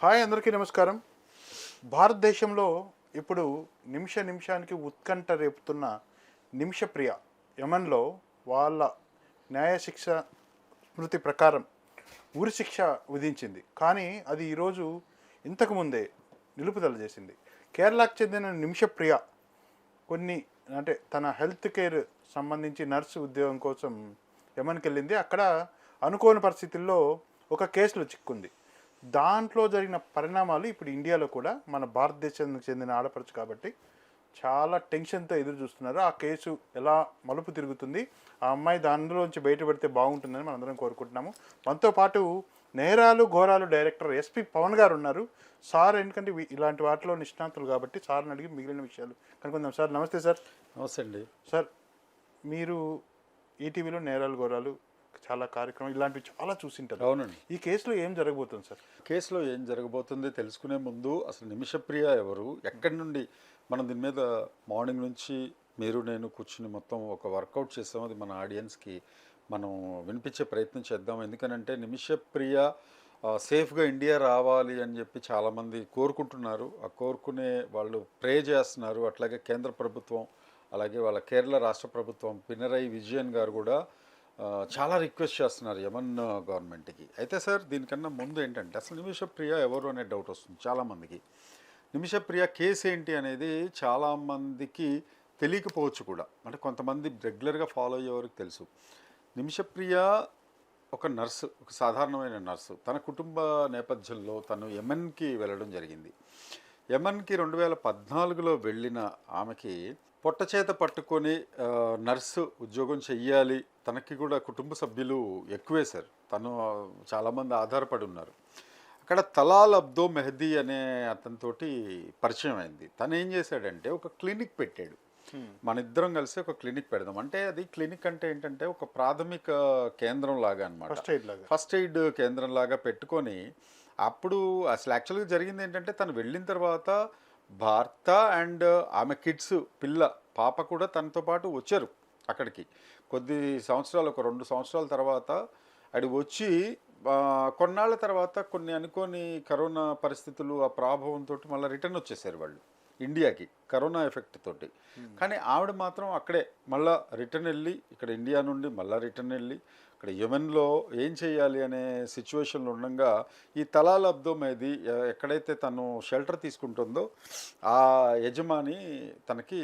Hi అందరికీ నమస్కారం. భారతదేశంలో ఇప్పుడు నిమిష నిమిషానికి ఉత్కంఠ రేపుతున్న నిమిషప్రియ యమన్లో వాళ్ళ న్యాయశిక్ష స్మృతి ప్రకారం ఉరి శిక్ష విధించింది. కానీ అది ఈరోజు ఇంతకుముందే నిలుపుదల చేసింది. కేరళకు చెందిన నిమిషప్రియ కొన్ని అంటే తన హెల్త్ కేర్ సంబంధించి నర్సు ఉద్యోగం కోసం యమన్కి వెళ్ళింది అక్కడ అనుకోని పరిస్థితుల్లో ఒక కేసులో చిక్కుంది దాంట్లో జరిగిన పరిణామాలు ఇప్పుడు ఇండియాలో కూడా మన భారతదేశానికి చెందిన ఆడపడుచు కాబట్టి చాలా టెన్షన్తో ఎదురు చూస్తున్నారు. ఆ కేసు ఎలా మలుపు తిరుగుతుంది? ఆ అమ్మాయి దానిలోంచి బయటపడితే బాగుంటుందని మనందరం కోరుకుంటున్నాము. మనతో పాటు నేరాలు ఘోరాలు డైరెక్టర్ ఎస్పి పవన్ గారు ఉన్నారు. సార్ ఎందుకంటే ఇలాంటి వాటిలో నిష్ణాతులు కాబట్టి సార్ని అడిగి మిగిలిన విషయాలు కనుక్కుందాం. సార్ నమస్తే సార్. నమస్తే అండి. సార్ మీరు ఈటీవీలో నేరాలు ఘోరాలు చాలా కార్యక్రమం ఇలాంటివి చాలా చూసింటారు. అవునండి. ఈ కేసులో ఏం జరగబోతుంది సార్? కేసులో ఏం జరగబోతుంది తెలుసుకునే ముందు అసలు నిమిషప్రియ ఎవరు? ఎక్కడి నుండి? మనం దీని మీద మార్నింగ్ నుంచి మీరు నేను కూర్చుని మొత్తం ఒక వర్కౌట్ చేస్తాం. అది మన ఆడియన్స్కి మనం వినిపించే ప్రయత్నం చేద్దాం. ఎందుకనంటే నిమిషప్రియ సేఫ్గా ఇండియా రావాలి అని చెప్పి చాలామంది కోరుకుంటున్నారు. ఆ కోరుకునే వాళ్ళు ప్రే చేస్తున్నారు. అట్లాగే కేంద్ర ప్రభుత్వం అలాగే వాళ్ళ కేరళ రాష్ట్ర ప్రభుత్వం పినరయి విజయన్ గారు కూడా చాలా రిక్వెస్ట్ చేస్తున్నారు యమన్ గవర్నమెంట్కి. అయితే సార్ దీనికన్నా ముందు ఏంటంటే అసలు నిమిషప్రియ ఎవరు అనే డౌట్ వస్తుంది చాలామందికి నిమిషప్రియ కేసు ఏంటి అనేది చాలామందికి తెలియకపోవచ్చు కూడా. అంటే కొంతమంది రెగ్యులర్గా ఫాలో అయ్యేవారికి తెలుసు. నిమిషప్రియ ఒక నర్సు ఒక సాధారణమైన నర్సు. తన కుటుంబ నేపథ్యంలో తను యమన్కి వెళ్ళడం జరిగింది. యమన్కి రెండు వేల పద్నాలుగులో వెళ్ళిన ఆమెకి పొట్ట చేత పట్టుకొని నర్సు ఉద్యోగం చెయ్యాలి. తనకి కూడా కుటుంబ సభ్యులు ఎక్కువే సార్. తను చాలామంది ఆధారపడి ఉన్నారు. అక్కడ తలాల్ అబ్దో మెహదీ అనే అతనితోటి పరిచయం అయింది. తను ఏం చేశాడంటే ఒక క్లినిక్ పెట్టాడు. మన ఇద్దరం కలిసి ఒక క్లినిక్ పెడదాం. అంటే అది క్లినిక్ అంటే ఏంటంటే ఒక ప్రాథమిక కేంద్రం లాగా అనమాట ఫస్ట్ ఎయిడ్ లాగా. ఫస్ట్ ఎయిడ్ కేంద్రం లాగా పెట్టుకొని అప్పుడు అసలు యాక్చువల్గా జరిగింది ఏంటంటే తను వెళ్ళిన తర్వాత భర్త అండ్ ఆమె కిడ్స్ పిల్ల పాప కూడా తనతో పాటు వచ్చారు అక్కడికి. కొద్ది సంవత్సరాలు ఒక రెండు సంవత్సరాల తర్వాత అడి వచ్చి కొన్నాళ్ళ తర్వాత కొన్ని అనుకోని కరోనా పరిస్థితులు ఆ ప్రభావంతో మళ్ళీ రిటర్న్ వచ్చేసారు వాళ్ళు ఇండియాకి కరోనా ఎఫెక్ట్ తోటి. కానీ ఆవిడ మాత్రం అక్కడే మళ్ళా రిటర్న్ వెళ్ళి ఇక్కడ ఇండియా నుండి మళ్ళా రిటర్న్ వెళ్ళి ఇక్కడ యెమెన్లో ఏం చేయాలి అనే సిచ్యువేషన్లో ఉండగా ఈ తలాల్ అబ్దోమేది ఎక్కడైతే తను షెల్టర్ తీసుకుంటుందో ఆ యజమాని తనకి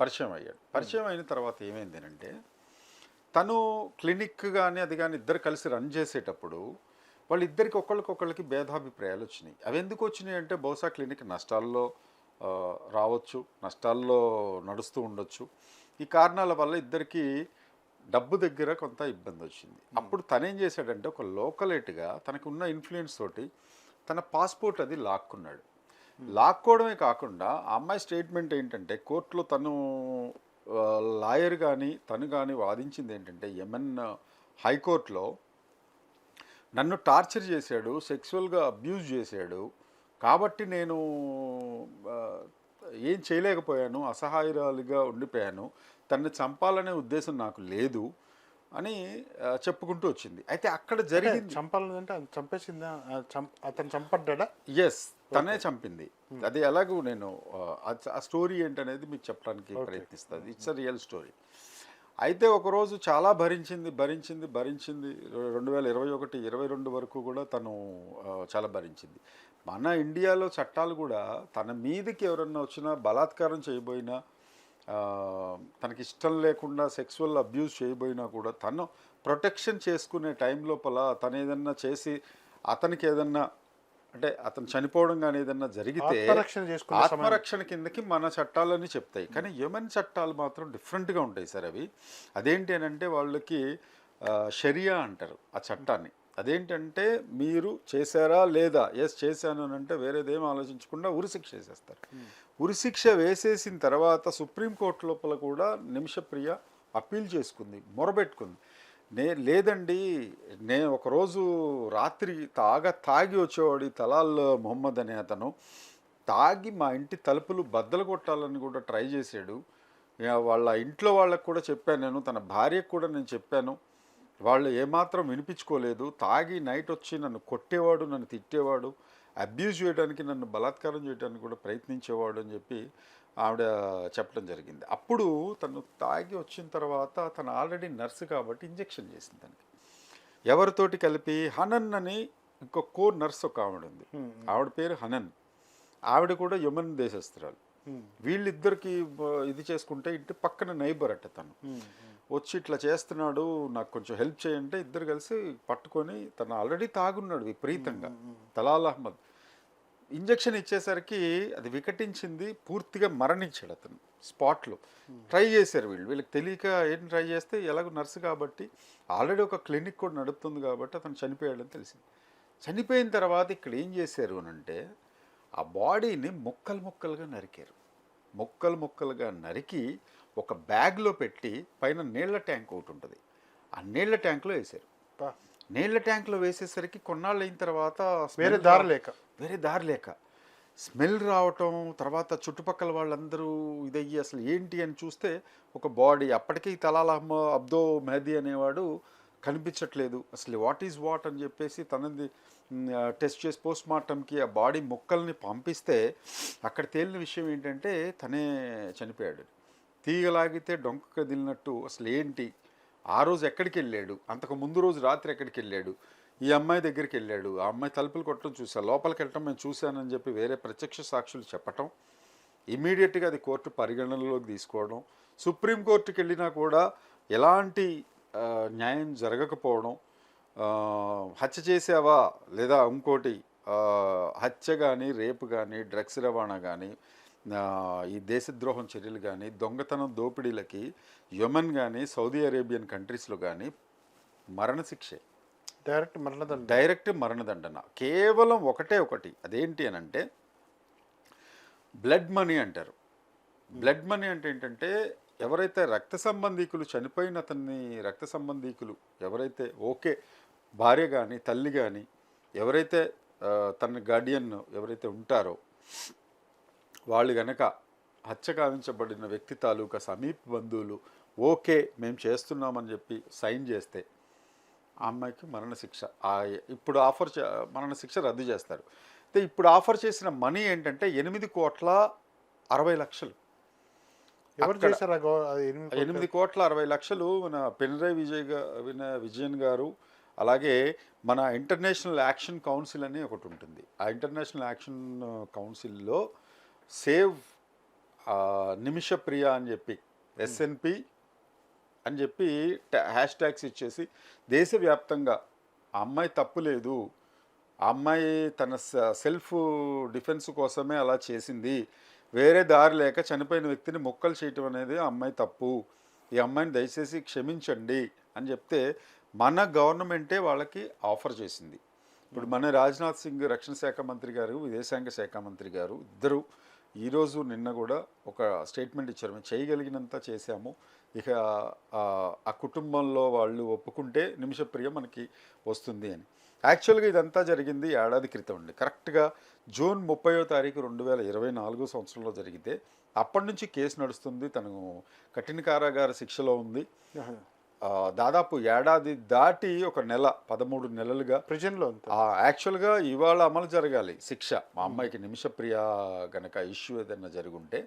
పరిచయం అయ్యాడు. పరిచయం అయిన తర్వాత ఏమైంది అంటే తను క్లినిక్ కానీ అది కానీ ఇద్దరు కలిసి రన్ చేసేటప్పుడు వాళ్ళిద్దరికి ఒకళ్ళకొకళ్ళకి భేదాభిప్రాయాలు వచ్చినాయి. అవి ఎందుకు వచ్చినాయి అంటే బహుశా క్లినిక్ నష్టాల్లో రావచ్చు నష్టాల్లో నడుస్తూ ఉండొచ్చు. ఈ కారణాల వల్ల ఇద్దరికి డబ్బు దగ్గర కొంత ఇబ్బంది వచ్చింది. అప్పుడు తనేం చేశాడంటే ఒక లోకలేట్గా తనకు ఉన్న ఇన్ఫ్లుయెన్స్ తోటి తన పాస్పోర్ట్ అది లాక్కున్నాడు. లాక్కోవడమే కాకుండా ఆ అమ్మాయి స్టేట్మెంట్ ఏంటంటే కోర్టులో తను లాయర్ కానీ తను కానీ వాదించింది ఏంటంటే యమన్ హైకోర్టులో నన్ను టార్చర్ చేశాడు సెక్సువల్గా అబ్యూజ్ చేశాడు కాబట్టి నేను ఏం చేయలేకపోయాను అసహాయురాలుగా ఉండిపోయాను తనని చంపాలనే ఉద్దేశం నాకు లేదు అని చెప్పుకుంటూ వచ్చింది. అయితే అక్కడ జరిగింది చంపాలంటే చంపేసిందా? అతను చంపడ్డా ఎస్ తనే చంపింది. అది ఎలాగూ నేను ఆ, స్టోరీ ఏంటనేది మీకు చెప్పడానికి ప్రయత్నిస్తుంది. ఇట్స్ అ రియల్ స్టోరీ అయితే ఒకరోజు చాలా భరించింది భరించింది భరించింది. రెండు వేల ఇరవై ఒకటి ఇరవై రెండు వరకు కూడా తను చాలా భరించింది. మన ఇండియాలో చట్టాలు కూడా తన మీదకి ఎవరన్నా వచ్చినా బలాత్కారం చేయబోయినా తనకి ఇష్టం లేకుండా సెక్సువల్ అబ్యూస్ చేయబోయినా కూడా తను ప్రొటెక్షన్ చేసుకునే టైం లోపల తను ఏదన్నా చేసి అతనికి ఏదన్నా అంటే అతను చనిపోవడం కానీ ఏదన్నా జరిగితే ఆత్మరక్షణ కిందకి మన చట్టాలని చెప్తాయి. కానీ యమన్ చట్టాలు మాత్రం డిఫరెంట్గా ఉంటాయి సార్ అవి. అదేంటి అని అంటే వాళ్ళకి షరియా అంటారు ఆ చట్టాన్ని. అదేంటంటే మీరు చేశారా లేదా? ఎస్ చేశాను అని అంటే వేరేదేం ఆలోచించకుండా ఉరిశిక్ష వేసేస్తారు. ఉరిశిక్ష వేసేసిన తర్వాత సుప్రీంకోర్టు లోపల కూడా నిమిషప్రియ అప్పీల్ చేసుకుంది మొరబెట్టుకుంది. నే లేదండి నేను ఒకరోజు రాత్రి తాగ తాగి వచ్చేవాడు తలాల్ మొహమ్మద్ అనే అతను. తాగి మా ఇంటి తలుపులు బద్దలు కొట్టాలని కూడా ట్రై చేశాడు. వాళ్ళ ఇంట్లో వాళ్ళకు కూడా చెప్పాను నేను తన భార్యకు కూడా నేను చెప్పాను. వాళ్ళు ఏమాత్రం వినిపించుకోలేదు. తాగి నైట్ వచ్చి నన్ను కొట్టేవాడు నన్ను తిట్టేవాడు అబ్యూజ్ చేయడానికి నన్ను బలాత్కారం చేయడానికి కూడా ప్రయత్నించేవాడు అని చెప్పి ఆవిడ చెప్పడం జరిగింది. అప్పుడు తను తాగి వచ్చిన తర్వాత తను ఆల్రెడీ నర్సు కాబట్టి ఇంజెక్షన్ చేసింది తనకి. ఎవరితోటి కలిపి? హనన్ అని ఇంకో కోర్ నర్స్ ఒక ఆవిడ ఉంది. ఆవిడ పేరు హనన్. ఆవిడ కూడా యమన్ దేశస్తురాలు వీళ్ళిద్దరికి ఇది చేసుకుంటే ఇంటి పక్కన నైబర్ అట్ట తను. వచ్చి ఇట్లా చేస్తున్నాడు నాకు కొంచెం హెల్ప్ చేయంటే ఇద్దరు కలిసి పట్టుకొని తను ఆల్రెడీ తాగున్నాడు విపరీతంగా. తలాల్ అహ్మద్. ఇంజెక్షన్ ఇచ్చేసరికి అది వికటించింది పూర్తిగా మరణించాడు అతను స్పాట్లో. ట్రై చేశారు వీళ్ళు. వీళ్ళకి తెలియక ఏం ట్రై చేస్తే ఎలాగో నర్సు కాబట్టి ఆల్రెడీ ఒక క్లినిక్ కూడా నడుపుతుంది కాబట్టి అతను చనిపోయాడని తెలిసింది. చనిపోయిన తర్వాత ఇక్కడ ఏం చేశారు అని అంటే ఆ బాడీని ముక్కలు ముక్కలుగా నరికారు. ముక్కలు ముక్కలుగా నరికి ఒక బ్యాగ్లో పెట్టి పైన నీళ్ళ ట్యాంక్ ఒకటి ఉంటుంది. ఆ నీళ్ళ ట్యాంక్లో వేశారు. నీళ్ళ ట్యాంక్లో వేసేసరికి కొన్నాళ్ళు అయిన తర్వాత వేరే దారి లేక. వేరే దారి లేక. స్మెల్ రావటం తర్వాత చుట్టుపక్కల వాళ్ళందరూ ఇదయ్యి అసలు ఏంటి అని చూస్తే ఒక బాడీ అప్పటికీ తలాల్ అహ్మ అబ్దో మెహదీ అనేవాడు కనిపించట్లేదు. అసలు వాట్ ఈజ్ వాట్ అని చెప్పేసి తనది టెస్ట్ చేసి పోస్ట్ మార్టంకి ఆ బాడీ ముక్కల్ని పంపిస్తే అక్కడ తేలిన విషయం ఏంటంటే తనే చనిపోయాడు. తీగలాగితే డొంక కదిలినట్టు అసలు ఏంటి? ఆ రోజు ఎక్కడికి వెళ్ళాడు అంతకు ముందు రోజు రాత్రి ఎక్కడికి వెళ్ళాడు ఈ అమ్మాయి దగ్గరికి వెళ్ళాడు. ఆ అమ్మాయి తలుపులు కొట్టడం చూసా లోపలికి వెళ్ళటం మేము చూశానని చెప్పి వేరే ప్రత్యక్ష సాక్షులు చెప్పటం ఇమీడియట్గా అది కోర్టు పరిగణనలోకి తీసుకోవడం సుప్రీంకోర్టుకి వెళ్ళినా కూడా ఎలాంటి న్యాయం జరగకపోవడం హత్య చేసావా? లేదా ఇంకోటి హత్య కానీ రేపు కానీ డ్రగ్స్ రవాణా కానీ ఈ దేశద్రోహం చర్యలు కానీ దొంగతనం దోపిడీలకి యమన్ కానీ సౌదీ అరేబియన్ కంట్రీస్లో కానీ మరణశిక్షే. డైరెక్ట్ మరణదండ. డైరెక్ట్ మరణదండన. కేవలం ఒకటే ఒకటి. అదేంటి అని అంటే బ్లడ్ మనీ అంటారు. బ్లడ్ మనీ అంటే ఏంటంటే ఎవరైతే రక్త సంబంధీకులు చనిపోయిన అతన్ని రక్త సంబంధీకులు ఎవరైతే ఓకే భార్య కానీ తల్లి కానీ ఎవరైతే తన గార్డియన్ ఎవరైతే ఉంటారో వాళ్ళు గనక హత్య కావించబడిన వ్యక్తి తాలూకా సమీప బంధువులు ఓకే మేము చేస్తున్నామని చెప్పి సైన్ చేస్తే ఆ అమ్మాయికి మరణశిక్ష. ఇప్పుడు ఆఫర్ చే- మరణశిక్ష రద్దు చేస్తారు. అయితే ఇప్పుడు ఆఫర్ చేసిన మనీ ఏంటంటే ఎనిమిది కోట్ల అరవై లక్షలు. ఎనిమిది కోట్ల? అరవై లక్షలు మన పినరయ్ విజయ్ విన విజయన్ గారు అలాగే మన ఇంటర్నేషనల్ యాక్షన్ కౌన్సిల్ అని ఒకటి ఉంటుంది. ఆ ఇంటర్నేషనల్ యాక్షన్ కౌన్సిల్లో సేవ్ నిమిష ప్రియ అని చెప్పి ఎస్ఎన్పి అని చెప్పి హ్యాష్ ట్యాగ్స్ ఇచ్చేసి దేశవ్యాప్తంగా ఆ అమ్మాయి తప్పు లేదు. ఆ అమ్మాయి తన స- సెల్ఫ్ డిఫెన్స్ కోసమే అలా చేసింది. వేరే దారి లేక చనిపోయిన వ్యక్తిని మొక్కలు చేయటం అనేది అమ్మాయి తప్పు. ఈ అమ్మాయిని దయచేసి క్షమించండి అని చెప్తే మన గవర్నమెంటే వాళ్ళకి ఆఫర్ చేసింది. ఇప్పుడు మన రాజ్నాథ్ సింగ్ రక్షణ శాఖ మంత్రి గారు విదేశాంగ శాఖ మంత్రి గారు ఇద్దరు ఈరోజు నిన్న కూడా ఒక స్టేట్మెంట్ ఇచ్చారు. మేము చేయగలిగినంత చేశాము. ఇక ఆ, కుటుంబంలో వాళ్ళు ఒప్పుకుంటే నిమిషప్రియ మనకి వస్తుంది అని. యాక్చువల్గా ఇదంతా జరిగింది ఏడాది క్రితం అండి. కరెక్ట్గా జూన్ ముప్పయో తారీఖు రెండు వేల ఇరవై నాలుగో సంవత్సరంలో జరిగితే అప్పటి నుంచి కేసు నడుస్తుంది. తను కఠిన కారాగార శిక్షలో ఉంది. దాదాపు ఏడాది దాటి ఒక నెల పదమూడు నెలలుగా ప్రిజన్లో యాక్చువల్గా ఇవాళ అమలు జరగాలి శిక్ష. మా అమ్మాయికి నిమిషప్రియ గనక ఇష్యూ ఏదైనా జరుగుంటే.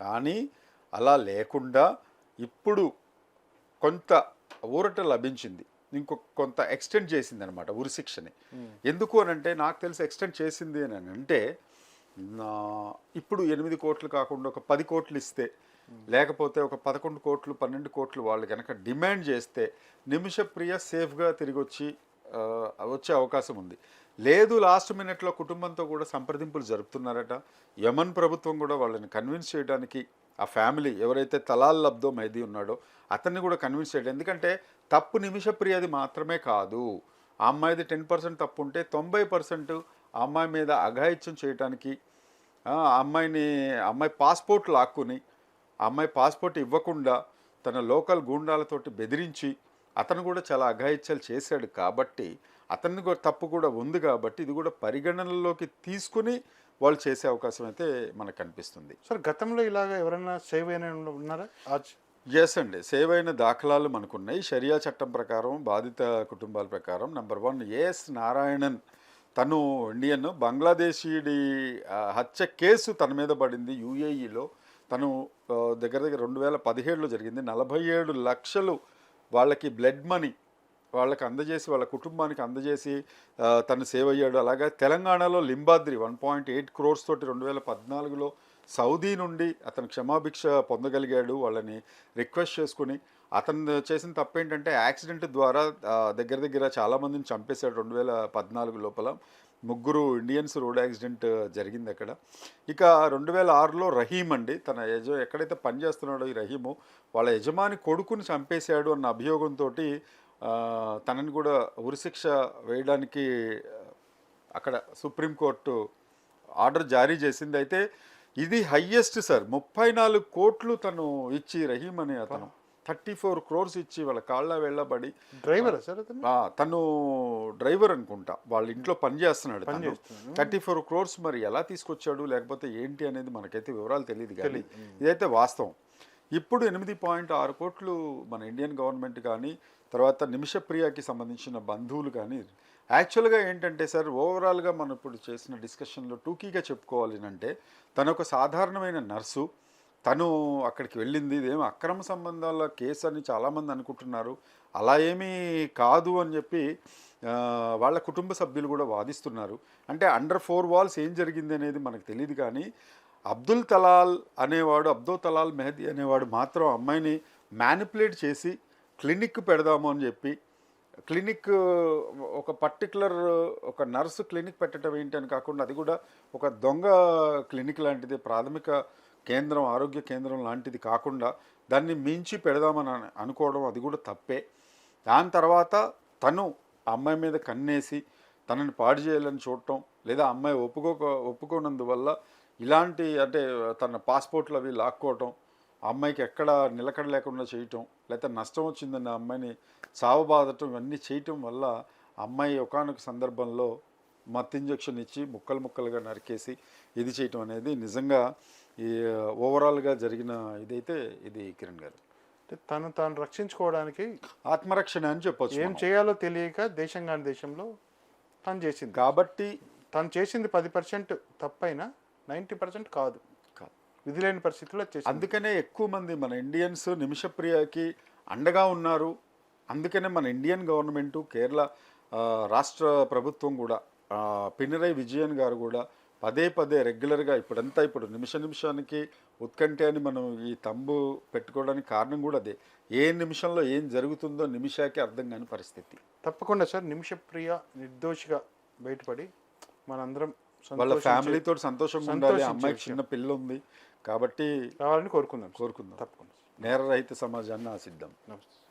కానీ అలా లేకుండా ఇప్పుడు కొంత ఊరట లభించింది. ఇంకొక కొంత ఎక్స్టెండ్ చేసింది అనమాట ఉరి శిక్షని ఎందుకు అని అంటే నాకు తెలిసి ఎక్స్టెండ్ చేసింది అని అంటే ఇప్పుడు ఎనిమిది కోట్లు కాకుండా ఒక పది కోట్లు ఇస్తే లేకపోతే ఒక పదకొండు కోట్లు పన్నెండు కోట్లు వాళ్ళు కనుక డిమాండ్ చేస్తే నిమిషప్రియ సేఫ్గా తిరిగి వచ్చి వచ్చే అవకాశం ఉంది. లేదు లాస్ట్ మినిట్లో కుటుంబంతో కూడా సంప్రదింపులు జరుపుతున్నారట. యమన్ ప్రభుత్వం కూడా వాళ్ళని కన్విన్స్ చేయడానికి ఆ ఫ్యామిలీ ఎవరైతే తలాల్ లబ్దో మైదీ ఉన్నాడో అతన్ని కూడా కన్విన్స్ చేయడం. ఎందుకంటే తప్పు నిమిషప్రియది మాత్రమే కాదు. ఆ అమ్మాయిది టెన్ పర్సెంట్ తప్పు ఉంటే తొంభై పర్సెంట్ ఆ అమ్మాయి మీద అఘాయిత్యం చేయడానికి ఆ అమ్మాయిని అమ్మాయి పాస్పోర్ట్ లాక్కుని ఆ అమ్మాయి పాస్పోర్ట్ ఇవ్వకుండా తన లోకల్ గూండాలతోటి బెదిరించి అతను కూడా చాలా అఘాయిత్యాలు చేశాడు కాబట్టి అతన్ని కూడా తప్పు కూడా ఉంది కాబట్టి ఇది కూడా పరిగణనలోకి తీసుకుని వాళ్ళు చేసే అవకాశం అయితే మనకు కనిపిస్తుంది. సార్ గతంలో ఇలాగ ఎవరైనా సేవ్ అయిన ఉన్నారా? ఎస్ అండి. సేవ్ అయిన దాఖలాలు మనకున్నాయి. షరియా చట్టం ప్రకారం బాధిత కుటుంబాల ప్రకారం. నంబర్ వన్ ఏఎస్ నారాయణన్ తను ఇండియన్ బంగ్లాదేశీడి హత్య కేసు తన మీద పడింది. యుఏఈలో తను దగ్గర దగ్గర రెండు వేల పదిహేడులో జరిగింది. నలభై ఏడు లక్షలు వాళ్ళకి బ్లడ్ మనీ వాళ్ళకి అందజేసి వాళ్ళ కుటుంబానికి అందజేసి తను సేవ్ అయ్యాడు. అలాగే తెలంగాణలో Limbadri one point eight crores తోటి రెండు వేల పద్నాలుగులో సౌదీ నుండి అతను క్షమాభిక్ష పొందగలిగాడు వాళ్ళని రిక్వెస్ట్ చేసుకుని. అతను చేసిన తప్పు ఏంటంటే యాక్సిడెంట్ ద్వారా దగ్గర దగ్గర చాలామందిని చంపేశాడు రెండు వేల పద్నాలుగు లోపల. ముగ్గురు ఇండియన్స్ రోడ్ యాక్సిడెంట్ జరిగింది అక్కడ. ఇక రెండు వేల ఆరులో రహీం అండి తన యజ ఎక్కడైతే పనిచేస్తున్నాడో ఈ రహీము వాళ్ళ యజమాని కొడుకుని చంపేశాడు అన్న అభియోగంతో తనని కూడా ఉరిశిక్ష వేయడానికి అక్కడ సుప్రీంకోర్టు ఆర్డర్ జారీ చేసింది. అయితే ఇది హయ్యెస్ట్ సార్ ముప్పై నాలుగు కోట్లు తను ఇచ్చి రహీం అనే అతను. థర్టీ ఫోర్ క్రోర్స్ ఇచ్చి వాళ్ళ కాళ్ళ వెళ్ళబడి డ్రైవర్ సార్ తను డ్రైవర్ అనుకుంటా. వాళ్ళ ఇంట్లో పని చేస్తున్నాడు పని చేస్తున్నాడు. థర్టీ ఫోర్ క్రోర్స్ మరి ఎలా తీసుకొచ్చాడు లేకపోతే ఏంటి అనేది మనకైతే వివరాలు తెలియదు కానీ ఇదైతే వాస్తవం. ఇప్పుడు ఎనిమిది పాయింట్ ఆరు కోట్లు మన ఇండియన్ గవర్నమెంట్ కానీ తర్వాత నిమిషప్రియకి సంబంధించిన బంధువులు కానీ యాక్చువల్గా ఏంటంటే సార్ ఓవరాల్గా మనం ఇప్పుడు చేసిన డిస్కషన్లో టూకీగా చెప్పుకోవాలి అంటే తను ఒక సాధారణమైన నర్సు తను అక్కడికి వెళ్ళింది. ఇదేమి అక్రమ సంబంధాల కేసు అని చాలామంది అనుకుంటున్నారు. అలా ఏమీ కాదు అని చెప్పి వాళ్ళ కుటుంబ సభ్యులు కూడా వాదిస్తున్నారు. అంటే అండర్ ఫోర్ వాల్స్ ఏం జరిగింది అనేది మనకు తెలియదు కానీ అబ్దుల్ తలాల్ అనేవాడు అబ్దుల్ తలాల్ మెహదీ అనేవాడు మాత్రం అమ్మాయిని మ్యానిపులేట్ చేసి క్లినిక్ పెడదాము అని చెప్పి క్లినిక్ ఒక పర్టికులర్ ఒక నర్సు క్లినిక్ పెట్టడం ఏంటి అని కాకుండా అది కూడా ఒక దొంగ క్లినిక్ లాంటిది ప్రాథమిక కేంద్రం ఆరోగ్య కేంద్రం లాంటిది కాకుండా దాన్ని మించి పెడదామని అనుకోవడం అది కూడా తప్పే. దాని తర్వాత తను ఆ అమ్మాయి మీద కన్నేసి తనని పాడు చేయాలని చూడటం లేదా అమ్మాయి ఒప్పుకోక ఒప్పుకోనందువల్ల ఇలాంటి అంటే తన పాస్పోర్ట్లు అవి లాక్కోవటం అమ్మాయికి ఎక్కడ నిలకడ లేకుండా చేయటం లేకపోతే నష్టం వచ్చిందని ఆ అమ్మాయిని చావబాదటం ఇవన్నీ చేయటం వల్ల అమ్మాయి ఒకనొక సందర్భంలో మత్ ఇంజెక్షన్ ఇచ్చి ముక్కలు ముక్కలుగా నరికేసి ఇది చేయటం అనేది నిజంగా ఈ ఓవరాల్గా జరిగిన ఇదైతే ఇది కిరణ్ గారు. తను తాను రక్షించుకోవడానికి ఆత్మరక్షణ అని చెప్పొచ్చు ఏం. చేయాలో తెలియక దేశం కాని దేశంలో తను చేసింది. కాబట్టి తను చేసింది పది పర్సెంట్ తప్పైనా నైంటీ పర్సెంట్ కాదు. కాదు. విధి లేని పరిస్థితుల్లో అందుకనే ఎక్కువ మంది మన ఇండియన్స్ నిమిషప్రియకి అండగా ఉన్నారు. అందుకనే మన ఇండియన్ గవర్నమెంట్ కేరళ ఆ, రాష్ట్ర ప్రభుత్వం కూడా ఆ, పినరై విజయన్ గారు కూడా పదే పదే రెగ్యులర్గా ఇప్పుడంతా ఇప్పుడు నిమిష నిమిషానికి ఉత్కంఠ అని మనం ఈ తంబు పెట్టుకోవడానికి కారణం కూడా అదే. ఏ నిమిషంలో ఏం జరుగుతుందో నిమిషాకి అర్థం కాని పరిస్థితి. తప్పకుండా సార్. నిమిషప్రియ నిర్దోషిగా బయటపడి మనందరం వాళ్ళ ఫ్యామిలీతో సంతోషంగా ఉండాలి. విషయం. చిన్న పిల్ల ఉంది కాబట్టి రావాలని కోరుకుందాం. కోరుకుందాం. తప్పకుండా నేరరహిత సమాజాన్ని ఆశిద్దాం. నమస్తే.